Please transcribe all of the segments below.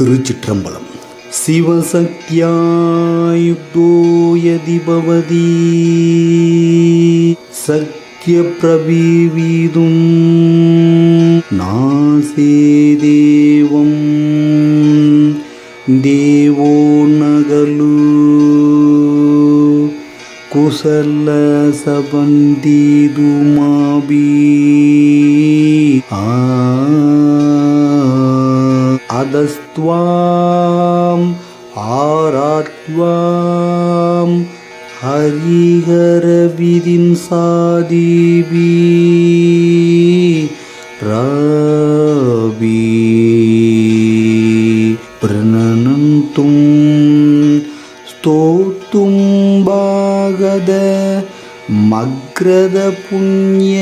திருச்சிற்றம்பலம். சிவசக்தியாயுக்தோயதிபவதி. சக்கிய பிரபீவீதும் நாசே தேவம். தேவோ நகலு குசல சபந்தீதுமாபி. அதஸ் त्वाम् आरात्वाम् हरिहरविधिं सादिभि राबी प्रणनन्तुं स्तोतुं भागद मग्रदपुण्य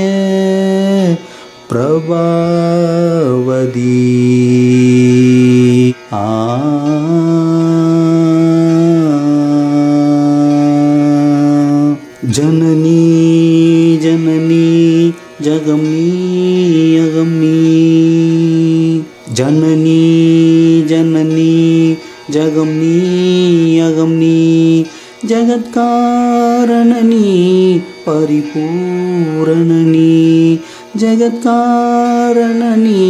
प्रभावदी ஜனனி ஜனனி ஜகம்னி அகம்னி ஜனனி ஜனனி ஜகம்னி அகம்னி ஜகத்காரணனி பரிபூரணனி. ಜಗಂ ನೀ ಅಗಂ ನೀ ಜಗತ್ಕಾರಣ ನೀ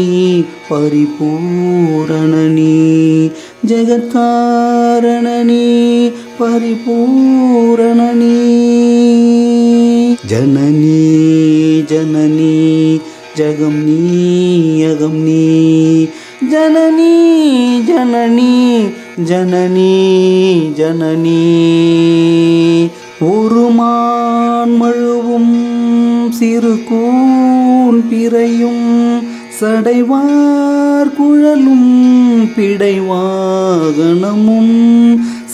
ಪರಿಪೂರಣ ನೀ ಜಗತ್ಕಾರಣ ನೀ ಪರಿಪೂರಣ ನೀ ಜಗತ್ಕಾರಣ ನೀ ಪರಿಪೂರಣ ನೀ ಜನನೀ ಜನನೀ ಜಗಂ ನೀ ಅಗಂ ನೀ ಜನನೀ ಜನನೀ ஜனனி ஜனனி ஒரு மான் மழுவும் சிறு கூன் பிறையும் சடைவார் குழலும் பிடைவாகனமும்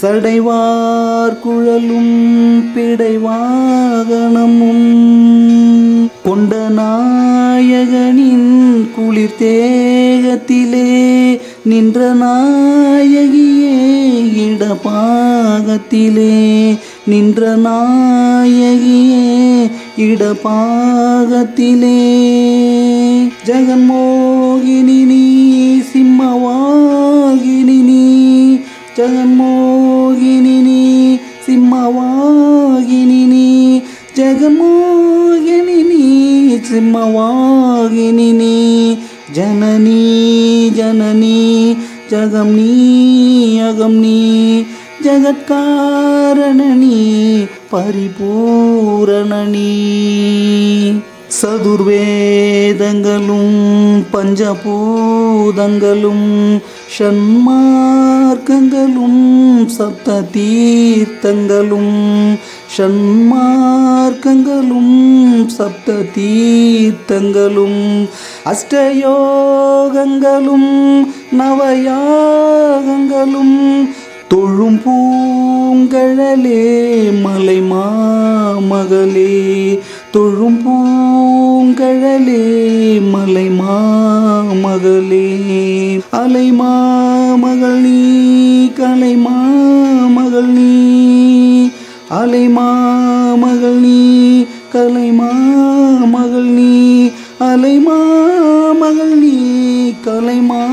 சடைவார் குழலும் பிடைவாகனமும் கொண்ட நாயகனின் குளிர் தேகத்திலே நின்ற நாயகியே இடபாகத்திலே நின்ற நாயகியே இடபாகத்திலே. ஜெகன்மோகினி நீ சிம்மவாகினி நீ. ஜெகன்மோகினி நீ சிம்மவாகினி நீ. ஜெகன்மோகினி நீ சிம்மவாகினி நீ. ஜனனி ஜனனி ஜகம் நீ அகம் நீ. ஜகத்காரண நீ சதுர்வேதங்களும் பஞ்சபூதங்களும் ஷண்மார்க்கங்களும் சப்த தீர்த்தங்களும் ஷண்மார்க்கங்களும் சப்த தீர்த்தங்களும் அஷ்டயோகங்களும் நவயாகங்களும் தொழும் பூங்கழலே மலை மாமகளே தொழும் பூங்கழலே மலை மாமகளே. அலை மாமகள் நீ கலை மாமகள் நீ அலை மாமகள் நீ கலை மாமகள் நீ அலை மாமகள் நீ கலை மா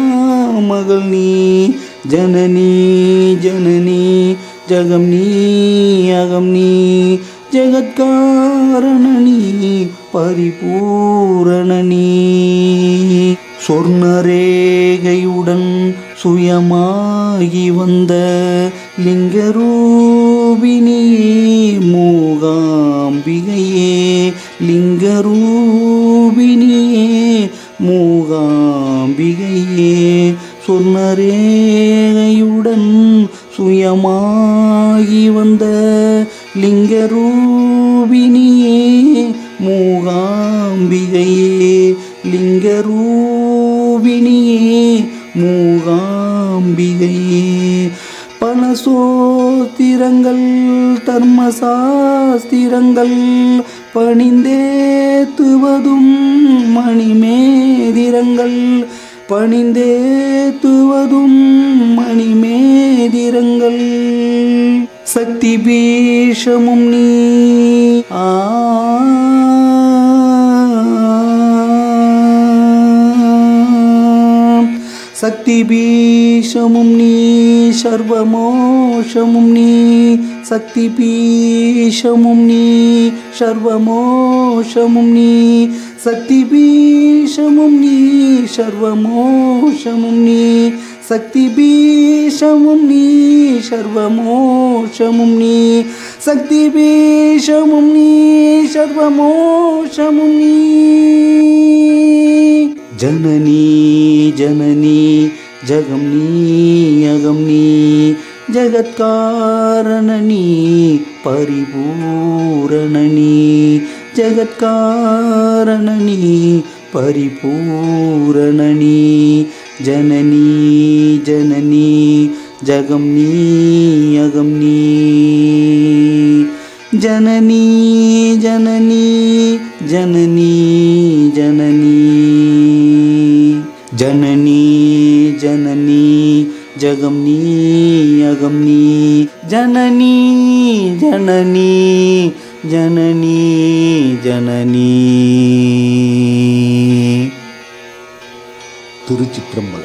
ஜனனி ஜனனி ஜகம் நீ அகம் நீ ஜெகத்காரண பரிபூரணி சொர்ணரேகையுடன் சுயமாகி வந்த லிங்கரூ சுயமாகி வந்த லிங்கரூபினியே மூகாம்பிகையே லிங்கரூபினியே மூகாம்பிகையே. பல சோத்திரங்கள் தர்மசாஸ்திரங்கள் பணிந்தேத்துவதும் மணிமேதிரங்கள் பணிந்தேத்துவதும் மணிமே எதிரங்கள் சக்தி பீஷமும் நீ. ஆ. சக்தி பீஷமும் நீ சர்வமோஷமும் நீ. சக்தி பீஷமும் நீ சர்வமோஷமும் நீ. சக்தி பீஷமும் நீ சர்வமோஷமும் நீ. சக்தி பீஷமும் நீ சர்வமோஷமும் நீ. சக்தி பீஷமும் நீ சர்வமோஷமும் நீ. ஜனனி ஜனனி ஜகம் நீ அகம் நீ. ஜகத்காரணி பரிபூரணி ஜகத்காரணி பரிபூரணி நீ ஜனனி ஜனனி ஜகம் நீ அகம் நீ ஜனனி ஜனனி ஜனனி ஜனனி ஜனனி ஜனனி ஜகம் நீ அகம் திருச்சிற்றம்பலம்.